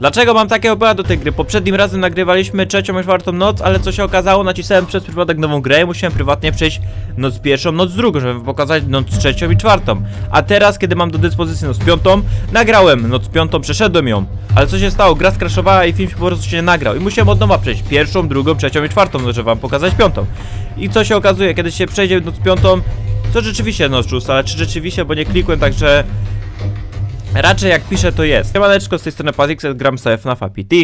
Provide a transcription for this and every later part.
Dlaczego mam takie obawy do tej gry? Poprzednim razem nagrywaliśmy trzecią i czwartą noc, ale co się okazało, nacisnąłem przez przypadek nową grę i musiałem prywatnie przejść noc pierwszą, noc drugą, żeby pokazać noc trzecią i czwartą. A teraz, kiedy mam do dyspozycji noc piątą, nagrałem noc piątą, przeszedłem ją. Ale co się stało? Gra skraszowała i film się po prostu się nie nagrał. I musiałem od nowa przejść pierwszą, drugą, trzecią i czwartą, no, żeby wam pokazać piątą. I co się okazuje, kiedy się przejdzie noc piątą, to rzeczywiście noc szósta, ale czy rzeczywiście, bo nie klikłem, także Raczej jak piszę to jest. Siemaneczko, z tej strony Patixet, gram sobie FNAF PT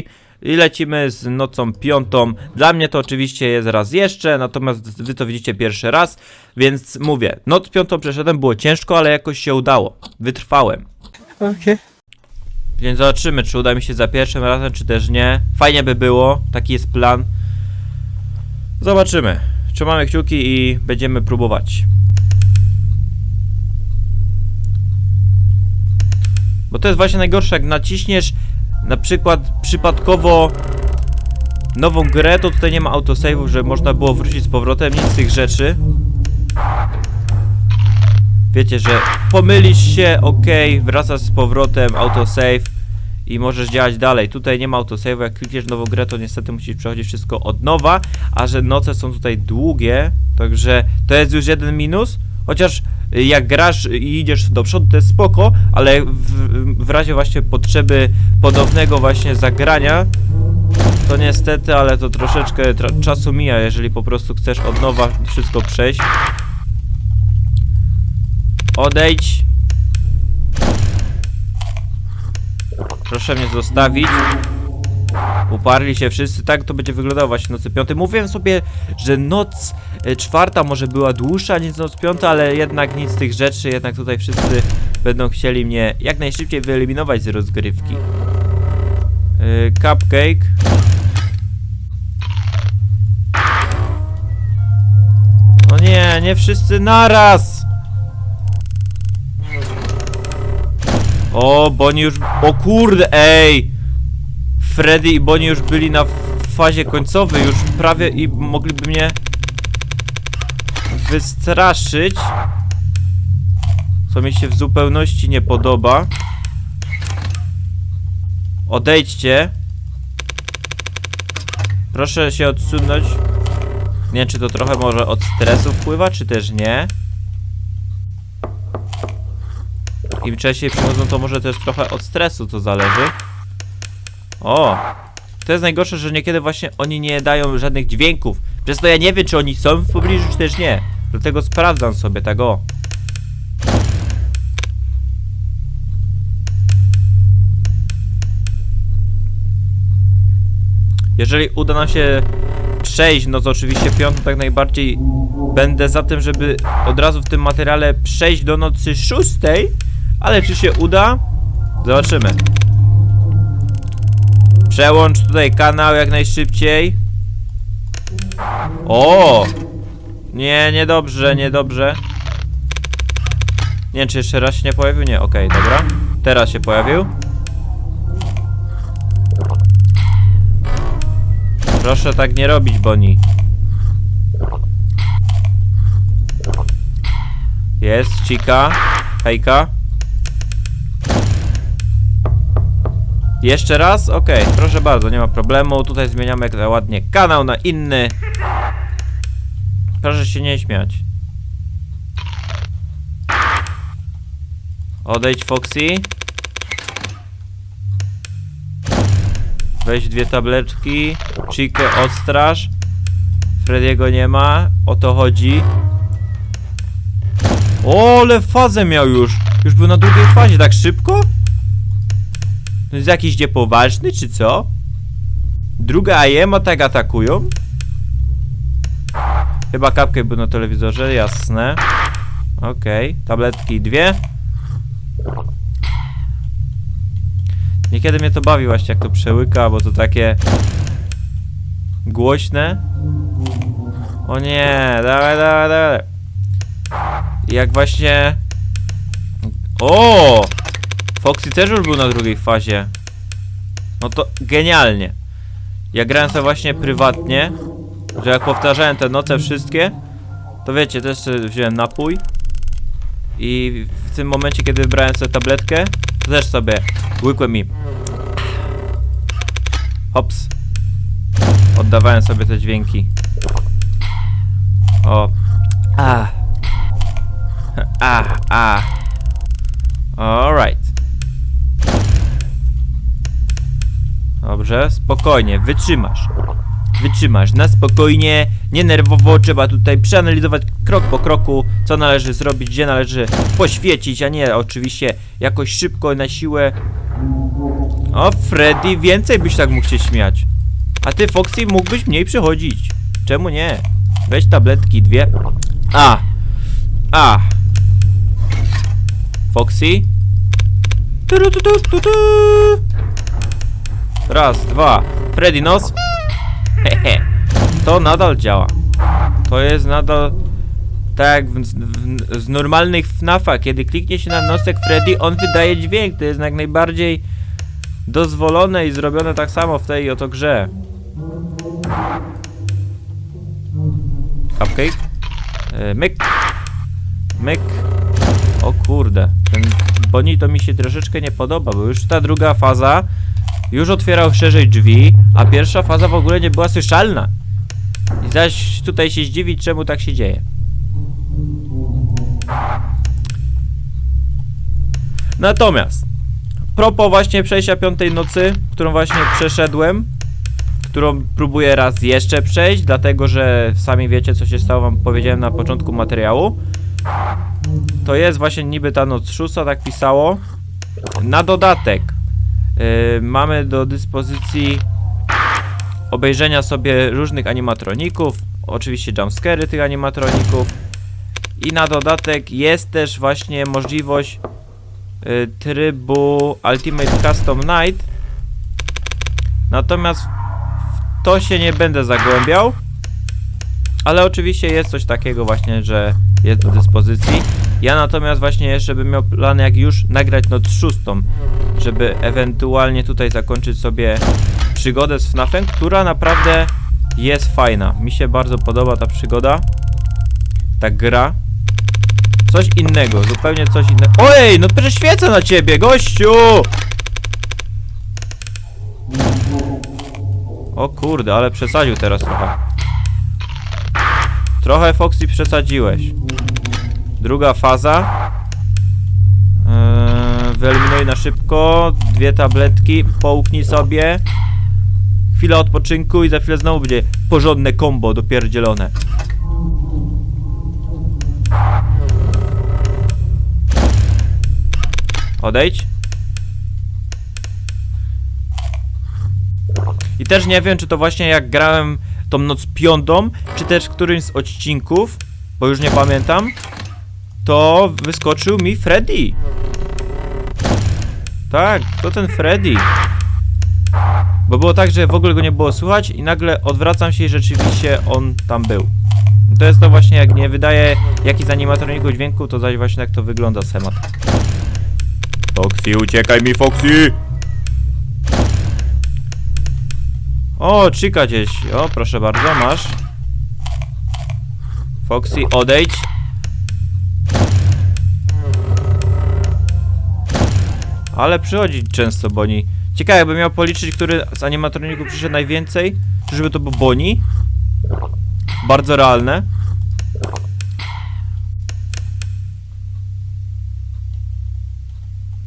i lecimy z nocą piątą. Dla mnie to oczywiście jest raz jeszcze, natomiast wy to widzicie pierwszy raz, więc mówię, noc piątą przeszedłem, było ciężko, ale jakoś się udało. Wytrwałem. Okej. Więc zobaczymy, czy uda mi się za pierwszym razem, czy też nie. Fajnie by było, taki jest plan. Zobaczymy. Trzymamy kciuki i będziemy próbować. Bo to jest właśnie najgorsze, jak naciśniesz na przykład przypadkowo nową grę, to tutaj nie ma autosave'u, że można było wrócić z powrotem, nic z tych rzeczy. Wiecie, że pomylisz się, ok, wracasz z powrotem, autosave i możesz działać dalej. Tutaj nie ma autosave'u, jak klikniesz nową grę, to niestety musisz przechodzić wszystko od nowa, a że noce są tutaj długie, także to jest już jeden minus, chociaż y, jak grasz i idziesz do przodu, to jest spoko, ale w, w razie właśnie potrzeby ponownego właśnie zagrania, to niestety, ale to troszeczkę czasu mija, jeżeli po prostu chcesz od nowa wszystko przejść. Odejdź. Proszę mnie zostawić. Uparli się wszyscy, tak to będzie wyglądało właśnie nocy piątej. Mówiłem sobie, że noc e, czwarta może była dłuższa niż noc piąta, ale jednak nic z tych rzeczy, jednak tutaj wszyscy będą chcieli mnie jak najszybciej wyeliminować z rozgrywki. Yy, cupcake. No nie, nie wszyscy naraz! O, Bonnie już... O kurde, ej! Freddy i Bonnie już byli na fazie końcowej, już prawie i mogliby mnie wystraszyć. Co mi się w zupełności nie podoba. Odejdźcie. Proszę się odsunąć. Nie wiem, czy to trochę może od stresu wpływa, czy też nie. Im częściej przychodzą, to może też trochę od stresu to zależy. O! To jest najgorsze, że niekiedy właśnie oni nie dają żadnych dźwięków. Przez to ja nie wiem, czy oni są w pobliżu, czy też nie. Dlatego sprawdzam sobie tak o. Jeżeli uda nam się przejść, no to oczywiście piątą tak najbardziej będę za tym, żeby od razu w tym materiale przejść do nocy szóstej, ale czy się uda? Zobaczymy. Przełącz tutaj kanał jak najszybciej. O! Nie, niedobrze, niedobrze. Nie wiem, czy jeszcze raz się nie pojawił? Nie, okej, dobra. Teraz się pojawił. Proszę tak nie robić, Boni. Jest, Chica. Hejka. Jeszcze raz? Okej, proszę bardzo, nie ma problemu. Tutaj zmieniamy ładnie kanał na inny. Proszę się nie śmiać. Odejdź, Foxy. Weź dwie tabletki. Chikę odstraż. Frediego nie ma. O to chodzi. O, ale fazę miał już. Już był na drugiej fazie, tak szybko? To jest jakiś gdzie poważny, czy co? Druga AM, tak atakują? Chyba kapkę był na telewizorze, jasne. Okej, tabletki dwie. Niekiedy mnie to bawi właśnie jak to przełyka, bo to takie głośne. O nie, dawaj, dawaj, dawaj. Jak właśnie... O! Foxy też już był na drugiej fazie. No to genialnie. Ja grałem sobie właśnie prywatnie, że jak powtarzałem te noce wszystkie, to wiecie, też wziąłem napój i w tym momencie, kiedy wybrałem sobie tabletkę, to też sobie łykłem i Hops. Oddawałem sobie te dźwięki. O. A. A, a. Alright. Dobrze, spokojnie, wytrzymasz. Wytrzymasz, na spokojnie, nie nerwowo, trzeba tutaj przeanalizować krok po kroku, co należy zrobić, gdzie należy poświecić, a nie oczywiście jakoś szybko na siłę. O, Freddy, więcej byś tak mógł się śmiać. A ty, Foxy, mógłbyś mniej przychodzić. Czemu nie? Weź tabletki, dwie. A! A! Foxy? Tu, tu, tu, tu, tu. Raz, dwa. Freddy, nos. Hehe. To nadal działa. To jest nadal tak w, w, z normalnych FNAFach, kiedy kliknie się na nosek Freddy, on wydaje dźwięk. To jest jak najbardziej dozwolone i zrobione tak samo w tej oto grze. Cupcake? E, myk. Myk. O kurde. Ten Bonnie to mi się troszeczkę nie podoba, bo już ta druga faza już otwierał szerzej drzwi, a pierwsza faza w ogóle nie była słyszalna. I zaś tutaj się zdziwić, czemu tak się dzieje. Natomiast, propos właśnie przejścia piątej nocy, którą właśnie przeszedłem, którą próbuję raz jeszcze przejść, dlatego że sami wiecie, co się stało, wam powiedziałem na początku materiału. To jest właśnie niby ta noc szósta, tak pisało. Na dodatek mamy do dyspozycji obejrzenia sobie różnych animatroników, oczywiście jumpscary tych animatroników i na dodatek jest też właśnie możliwość y, trybu Ultimate Custom Night. Natomiast w to się nie będę zagłębiał ale oczywiście jest coś takiego właśnie, że jest do dyspozycji ja natomiast właśnie jeszcze bym miał plan jak już nagrać noc szóstą żeby ewentualnie tutaj zakończyć sobie przygodę z FNAFem, która naprawdę jest fajna. Mi się bardzo podoba ta przygoda. Ta gra. Coś innego, zupełnie coś innego. Ojej, no przecież świecę na ciebie, gościu! O kurde, ale przesadził teraz trochę. Trochę Foxy przesadziłeś. Druga faza. Eee, wyeliminuj na szybko. Dwie tabletki. Połknij sobie. Chwila odpoczynku i za chwilę znowu będzie porządne combo dopierdzielone. Odejdź. I też nie wiem, czy to właśnie jak grałem tą noc piątą, czy też którymś z odcinków, bo już nie pamiętam, to wyskoczył mi Freddy. Tak, to ten Freddy. Bo było tak, że w ogóle go nie było słychać i nagle odwracam się i rzeczywiście on tam był. To jest to właśnie jak nie wydaje jakiś z animatroników dźwięku, to zaś właśnie jak to wygląda schemat. Foxy, uciekaj mi Foxy! O, Chica gdzieś. O, proszę bardzo, masz. Foxy, odejdź. Ale przychodzi często Boni. Ciekawe, jakbym miał policzyć, który z animatroników przyszedł najwięcej. Czyżby to był Boni? Bardzo realne.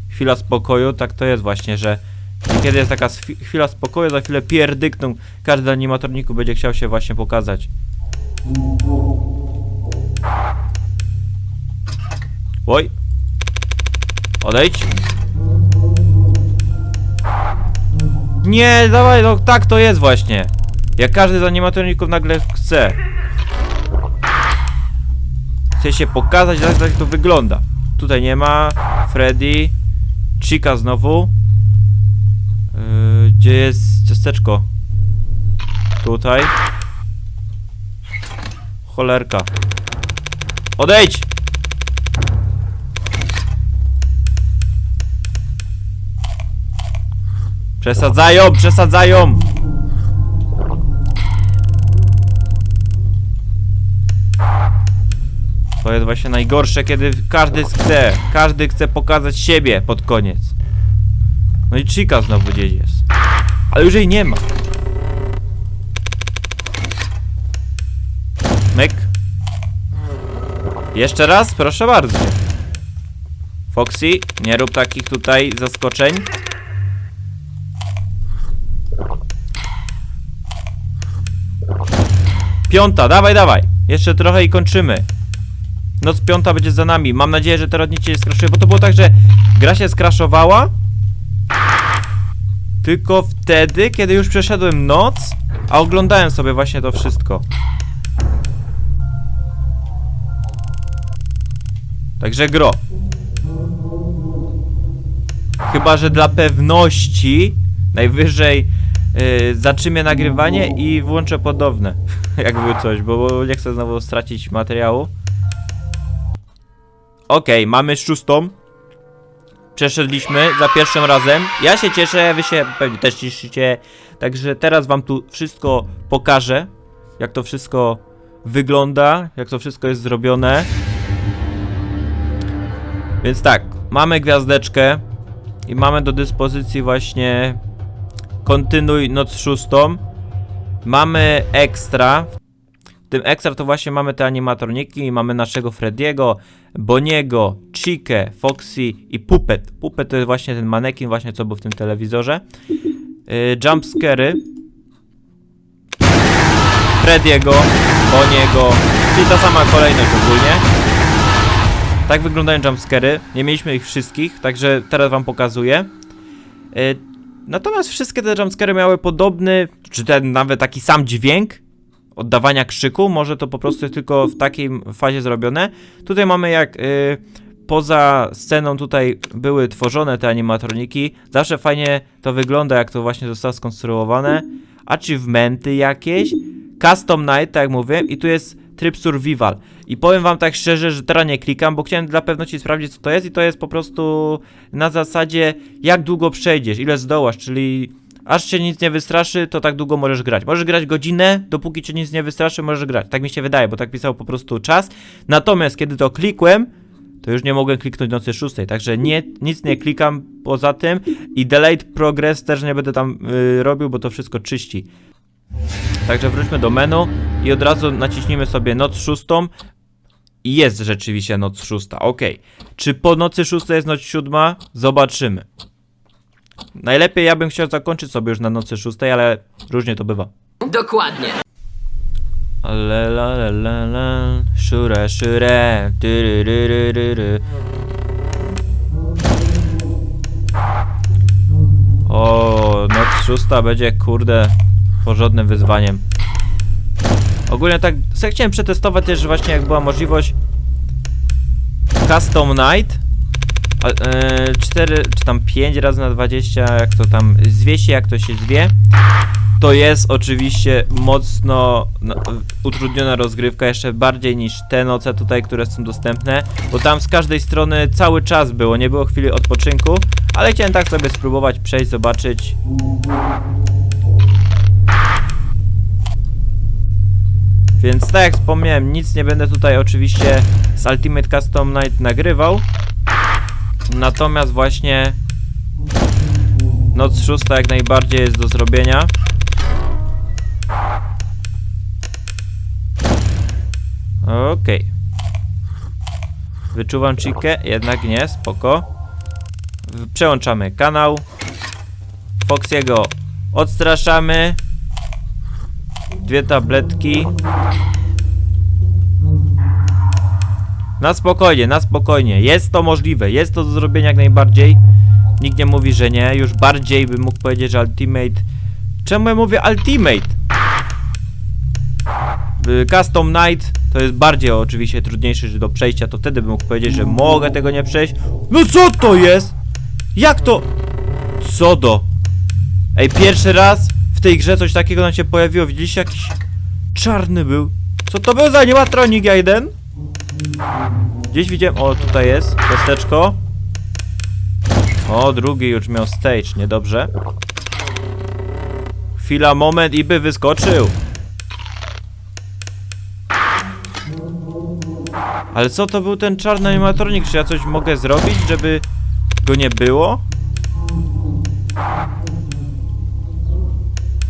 Chwila spokoju, tak to jest właśnie, że kiedy jest taka chwila spokoju, za chwilę pierdykną. Każdy animatroniku będzie chciał się właśnie pokazać. Oj. Odejdź. Nie, dawaj, no tak to jest właśnie. Jak każdy z animatroników nagle chce. Chce się pokazać, jak to wygląda. Tutaj nie ma. Freddy. Chica znowu. Yy, gdzie jest ciasteczko? Tutaj. Cholerka. Odejdź! Przesadzają, przesadzają! To jest właśnie najgorsze, kiedy każdy chce, każdy chce pokazać siebie pod koniec. No i Chica znowu gdzieś jest. Ale już jej nie ma. Myk. Jeszcze raz, proszę bardzo. Foxy, nie rób takich tutaj zaskoczeń. Piąta, dawaj, dawaj. Jeszcze trochę i kończymy. Noc piąta będzie za nami. Mam nadzieję, że teraz nic się nie skraszuje, bo to było tak, że gra się skraszowała tylko wtedy, kiedy już przeszedłem noc, a oglądałem sobie właśnie to wszystko. Także gro. Chyba, że dla pewności najwyżej yy, zatrzymię nagrywanie i włączę podobne. Jakby coś, bo, nie chcę znowu stracić materiału. Okej, mamy szóstą. Przeszedliśmy za pierwszym razem. Ja się cieszę, wy się pewnie też cieszycie. Także teraz wam tu wszystko pokażę. Jak to wszystko wygląda, jak to wszystko jest zrobione. Więc tak, mamy gwiazdeczkę i mamy do dyspozycji właśnie kontynuuj noc szóstą. Mamy ekstra. W tym ekstra to właśnie mamy te animatroniki, mamy naszego Frediego, Boniego, Chikę, Foxy i Puppet. Puppet to jest właśnie ten manekin właśnie co był w tym telewizorze. Yy, jumpscary. Frediego, Boniego, czyli ta sama kolejność ogólnie. Tak wyglądają jumpscary. Nie mieliśmy ich wszystkich, także teraz wam pokazuję. Yy, natomiast wszystkie te jumpscary miały podobny, czy ten nawet taki sam dźwięk oddawania krzyku. Może to po prostu jest tylko w takiej fazie zrobione. Tutaj mamy jak yy, poza sceną tutaj były tworzone te animatroniki. Zawsze fajnie to wygląda, jak to właśnie zostało skonstruowane. Achievementy jakieś. Custom Night, tak jak mówię. I tu jest tryb survival. I powiem wam tak szczerze, że teraz nie klikam, bo chciałem dla pewności sprawdzić co to jest i to jest po prostu na zasadzie jak długo przejdziesz, ile zdołasz, czyli aż cię nic nie wystraszy, to tak długo możesz grać. Możesz grać godzinę, dopóki cię nic nie wystraszy, możesz grać. Tak mi się wydaje, bo tak pisał po prostu czas. Natomiast kiedy to klikłem, to już nie mogłem kliknąć nocy szóstej, także nie, nic nie klikam poza tym i delayed progress też nie będę tam y, robił, bo to wszystko czyści. Także wróćmy do menu i od razu naciśnijmy sobie noc szóstą i jest rzeczywiście noc szósta, ok. Czy po nocy szóstej jest noc siódma? Zobaczymy. Najlepiej ja bym chciał zakończyć sobie już na nocy szóstej, ale różnie to bywa. Dokładnie. La la la la, szure, szure, tyryryryryry. O, noc szósta będzie, kurde, porządnym wyzwaniem. Ogólnie tak, chciałem przetestować też właśnie jak była możliwość Custom Night, a, e, 4 czy tam 5 razy na 20, jak to tam zwie się, jak to się zwie. To jest oczywiście mocno no, utrudniona rozgrywka, jeszcze bardziej niż te noce tutaj, które są dostępne, bo tam z każdej strony cały czas było, nie było chwili odpoczynku, ale chciałem tak sobie spróbować przejść, zobaczyć. Więc tak jak wspomniałem, nic nie będę tutaj oczywiście z Ultimate Custom Night nagrywał. Natomiast właśnie Noc szósta jak najbardziej jest do zrobienia. Okej. Wyczuwam chikę, jednak nie, spoko. Przełączamy kanał. Foxiego odstraszamy. Dwie tabletki. Na spokojnie, na spokojnie. Jest to możliwe, jest to do zrobienia jak najbardziej. Nikt nie mówi, że nie. Już bardziej bym mógł powiedzieć, że Ultimate. Czemu ja mówię Ultimate? Y, Custom Night to jest bardziej oczywiście trudniejszy do przejścia, to wtedy bym mógł powiedzieć, że mogę tego nie przejść. No co to jest? Jak to? Co do? Ej, pierwszy raz w tej grze coś takiego nam się pojawiło. Widzieliście jakiś czarny był? Co to był za animatronik jeden? Gdzieś widziałem. O, tutaj jest. Kosteczko. O, drugi już miał stage, niedobrze. Chwila, moment i by wyskoczył. Ale co to był ten czarny animatronik? Czy ja coś mogę zrobić, żeby go nie było?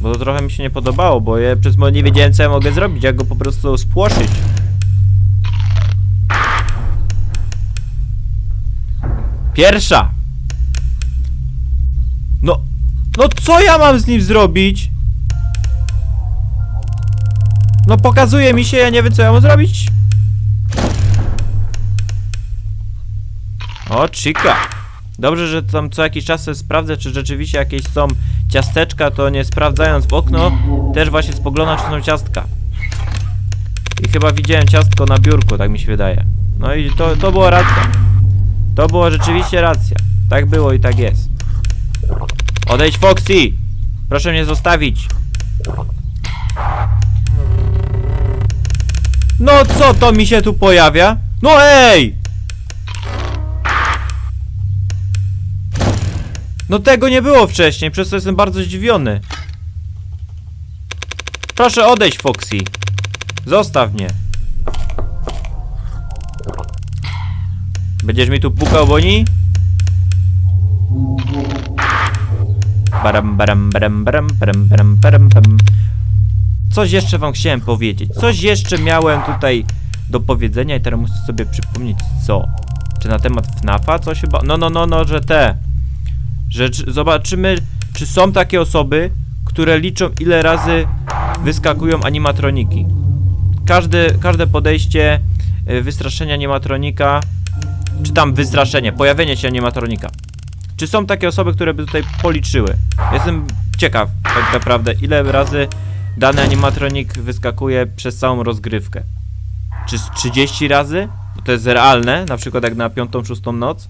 Bo to trochę mi się nie podobało, bo ja przez moment nie wiedziałem co ja mogę zrobić, jak go po prostu spłoszyć. Pierwsza! No, no co ja mam z nim zrobić? No pokazuje mi się, ja nie wiem co ja mam zrobić. O, chica. Dobrze, że tam co jakiś czas sprawdzę, czy rzeczywiście jakieś są ciasteczka, to nie sprawdzając w okno, też właśnie spoglądam, czy są ciastka. I chyba widziałem ciastko na biurku, tak mi się wydaje. No i to, to była racja. To była rzeczywiście racja. Tak było i tak jest. Odejdź, Foxy! Proszę mnie zostawić. No co to mi się tu pojawia? No ej! No tego nie było wcześniej, przez to jestem bardzo zdziwiony. Proszę odejść, Foxy. Zostaw mnie. Będziesz mi tu pukał, Boni? Baram, baram, baram, baram, baram, baram, baram, baram. Coś jeszcze wam chciałem powiedzieć. Coś jeszcze miałem tutaj do powiedzenia i teraz muszę sobie przypomnieć co. Czy na temat FNAFa coś chyba? No, no, no, no, że te. Że czy, zobaczymy, czy są takie osoby, które liczą ile razy wyskakują animatroniki. Każde, każde podejście y, wystraszenia animatronika, czy tam wystraszenie, pojawienie się animatronika. Czy są takie osoby, które by tutaj policzyły? Jestem ciekaw tak naprawdę, ile razy dany animatronik wyskakuje przez całą rozgrywkę. Czy z 30 razy? Bo to jest realne, na przykład jak na piątą, szóstą noc.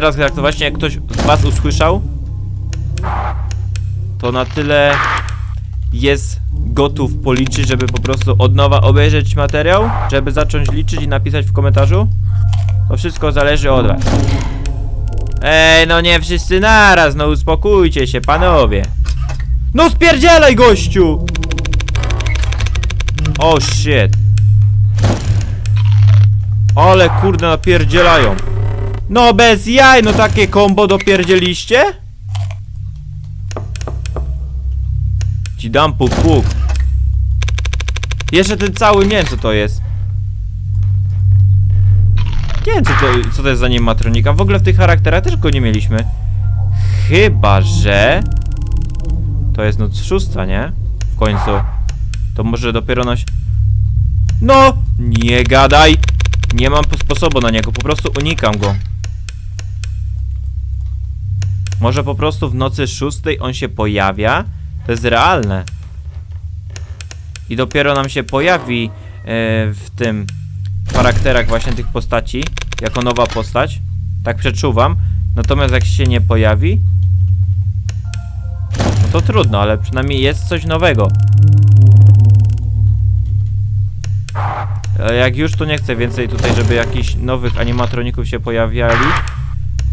Teraz jak to właśnie ktoś z was usłyszał, to na tyle jest gotów policzyć, żeby po prostu od nowa obejrzeć materiał, żeby zacząć liczyć i napisać w komentarzu? To wszystko zależy od was. Ej, no nie wszyscy naraz, no uspokójcie się, panowie. No spierdzielaj, gościu! O oh, shit. Ale kurde napierdzielają. No bez jaj, no takie kombo dopierdzieliście? Ci dam puk puk. Jeszcze ten cały, nie wiem co to jest. Nie wiem co to, co to jest za animatronika. W ogóle w tych charakterach też go nie mieliśmy. Chyba, że... To jest noc szósta, nie? W końcu. To może dopiero noś... No! Nie gadaj! Nie mam sposobu na niego, po prostu unikam go. Może po prostu w nocy szóstej on się pojawia? To jest realne. I dopiero nam się pojawi e, w tym charakterach właśnie tych postaci, jako nowa postać. Tak przeczuwam. Natomiast jak się nie pojawi, no to trudno, ale przynajmniej jest coś nowego. Ale jak już, to nie chcę więcej tutaj, żeby jakichś nowych animatroników się pojawiali.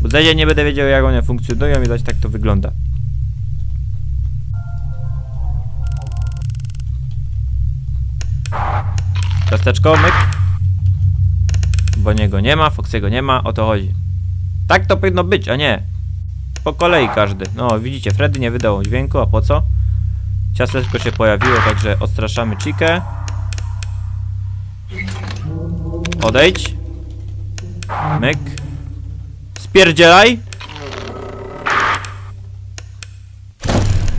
Bo zaś nie będę wiedział, jak one funkcjonują i tak to wygląda. Ciasteczko, myk. Bo niego nie ma, Foxy'ego nie ma, o to chodzi. Tak to powinno być, a nie. Po kolei każdy. No, widzicie, Freddy nie wydał dźwięku, a po co? Ciasteczko się pojawiło, także odstraszamy Chikę. Odejdź. Myk. Spierdzielaj.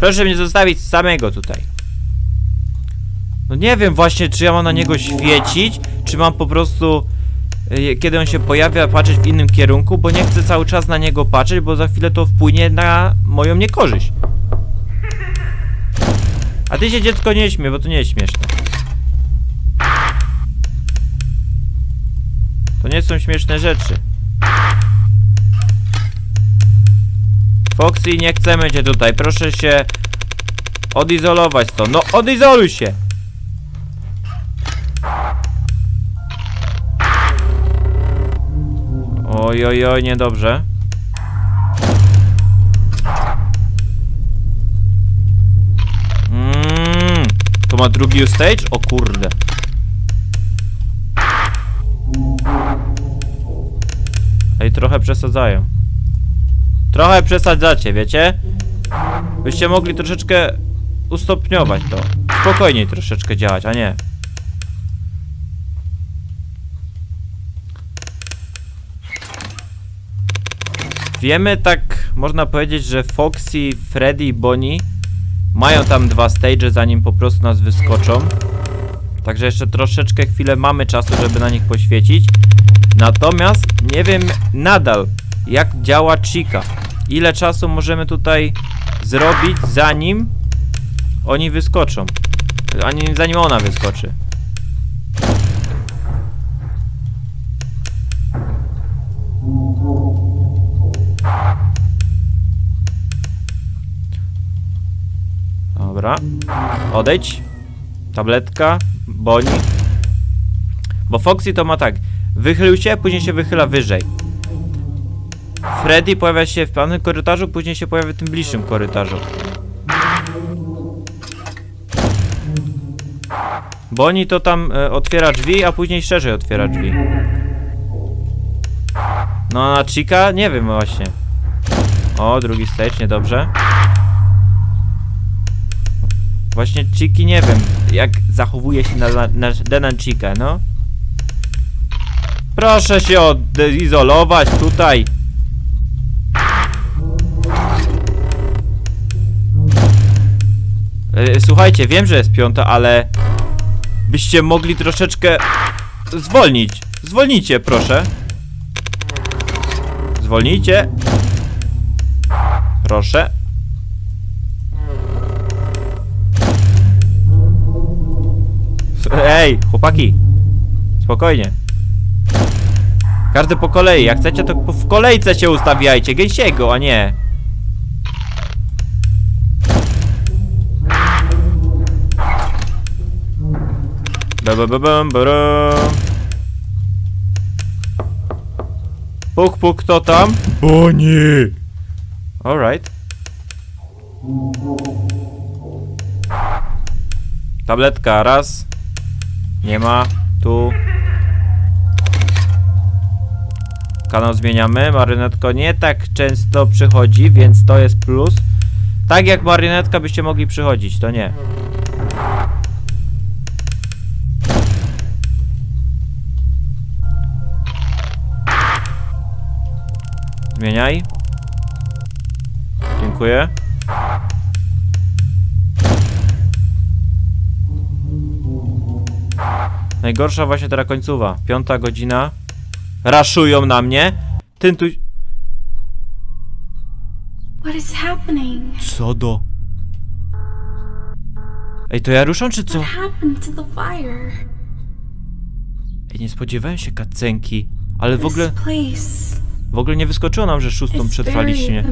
Proszę mnie zostawić samego tutaj. No nie wiem właśnie, czy ja mam na niego świecić, czy mam po prostu, y, kiedy on się pojawia, patrzeć w innym kierunku, bo nie chcę cały czas na niego patrzeć, bo za chwilę to wpłynie na moją niekorzyść. A ty się dziecko nie śmie, bo to nie jest śmieszne. To nie są śmieszne rzeczy. Foxy, nie chcemy cię tutaj. Proszę się odizolować to. No, odizoluj się! Oj, oj, oj, niedobrze. Mmm, to ma drugi stage? O kurde. Ej, trochę przesadzają. Trochę przesadzacie, wiecie? Byście mogli troszeczkę ustopniować to. Spokojniej troszeczkę działać, a nie. Wiemy tak, można powiedzieć, że Foxy, Freddy i Bonnie mają tam dwa stage, zanim po prostu nas wyskoczą. Także jeszcze troszeczkę chwilę mamy czasu, żeby na nich poświecić. Natomiast nie wiem nadal, jak działa Chica. Ile czasu możemy tutaj zrobić, zanim oni wyskoczą. Ani zanim ona wyskoczy. Dobra. Odejdź. Tabletka. Boni. Bo Foxy to ma tak. Wychylił się, później się wychyla wyżej. Freddy pojawia się w pewnym korytarzu, później się pojawia w tym bliższym korytarzu. Boni to tam e, otwiera drzwi, a później szerzej otwiera drzwi. No a Chica? Nie wiem właśnie. O, drugi stage, niedobrze. Właśnie Chiki nie wiem, jak zachowuje się na, na, na Denan Chica, no. Proszę się odizolować tutaj. E, Słuchajcie, wiem, że jest piąta, ale byście mogli troszeczkę zwolnić. Zwolnijcie, proszę. Zwolnijcie. Proszę. Ej, chłopaki. Spokojnie. Każdy po kolei. Jak chcecie, to w kolejce się ustawiajcie. Gęsiego, a nie. Ba, ba, ba, bam, baram. Puk, puk, kto tam? Boni! Alright. Tabletka, raz. Nie ma. Tu. Kanał zmieniamy. Marynetko nie tak często przychodzi, więc to jest plus. Tak jak marynetka byście mogli przychodzić, to nie. Zmieniaj. Dziękuję. Najgorsza właśnie teraz końcowa. Piąta godzina. Raszują na mnie. Ten tu... Co do... Ej, to ja ruszam czy co? Ej, nie spodziewałem się kacenki. Ale w ogóle... W ogóle nie wyskoczyło nam, że szóstą przetrwaliście.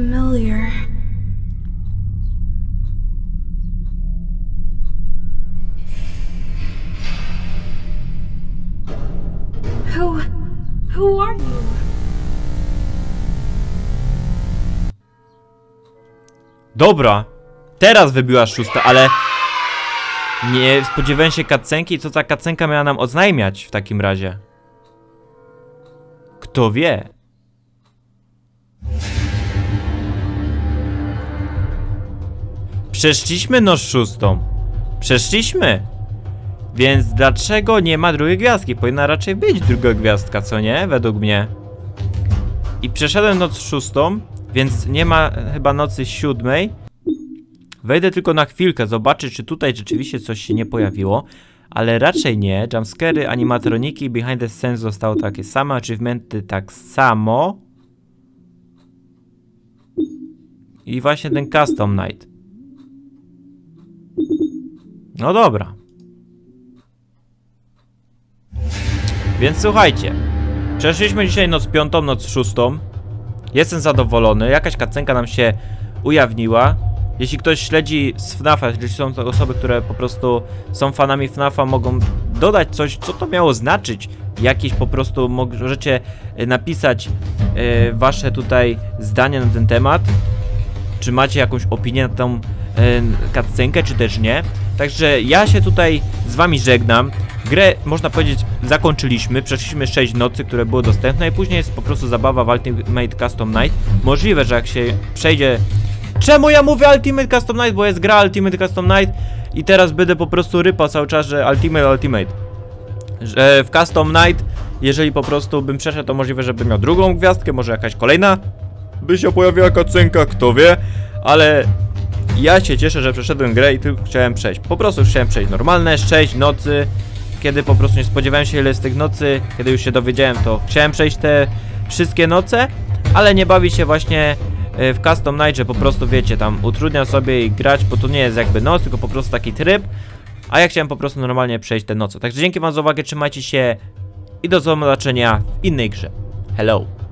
Who, who are you? Dobra. Teraz wybiła szósta, ale... Nie spodziewałem się kacenki, co ta kacenka miała nam oznajmiać w takim razie. Kto wie? Przeszliśmy no szóstą. Przeszliśmy. Więc dlaczego nie ma drugiej gwiazdki? Powinna raczej być druga gwiazdka, co nie? Według mnie. I przeszedłem noc szóstą, więc nie ma chyba nocy siódmej. Wejdę tylko na chwilkę, zobaczyć, czy tutaj rzeczywiście coś się nie pojawiło. Ale raczej nie. Jumpscary, animatroniki, behind the scenes zostały takie same, achievementy tak samo. I właśnie ten custom night. No dobra. Więc słuchajcie. Przeszliśmy dzisiaj noc piątą, noc szóstą. Jestem zadowolony. Jakaś kacenka nam się ujawniła. Jeśli ktoś śledzi z FNAFa, są to osoby, które po prostu są fanami FNAFa, mogą dodać coś, co to miało znaczyć. Jakieś po prostu możecie e, napisać e, wasze tutaj zdanie na ten temat. Czy macie jakąś opinię na tą cutscenkę, czy też nie. Także ja się tutaj z wami żegnam. Grę, można powiedzieć, zakończyliśmy. Przeszliśmy 6 nocy, które były dostępne i później jest po prostu zabawa w Ultimate Custom Night. Możliwe, że jak się przejdzie... Czemu ja mówię Ultimate Custom Night? Bo jest gra Ultimate Custom Night i teraz będę po prostu rypał cały czas, że Ultimate, Ultimate. Że w Custom Night, jeżeli po prostu bym przeszedł, to możliwe, żebym miał drugą gwiazdkę, może jakaś kolejna by się pojawiła kacenka, kto wie, ale ja się cieszę, że przeszedłem grę i tylko chciałem przejść. Po prostu chciałem przejść normalne, 6 nocy, kiedy po prostu nie spodziewałem się ile jest tych nocy, kiedy już się dowiedziałem, to chciałem przejść te wszystkie noce, ale nie bawi się właśnie e, w Custom Night, że po prostu wiecie, tam utrudnia sobie i grać, bo to nie jest jakby noc, tylko po prostu taki tryb, a ja chciałem po prostu normalnie przejść te noce. Także dzięki wam za uwagę, trzymajcie się i do zobaczenia w innej grze. Hello!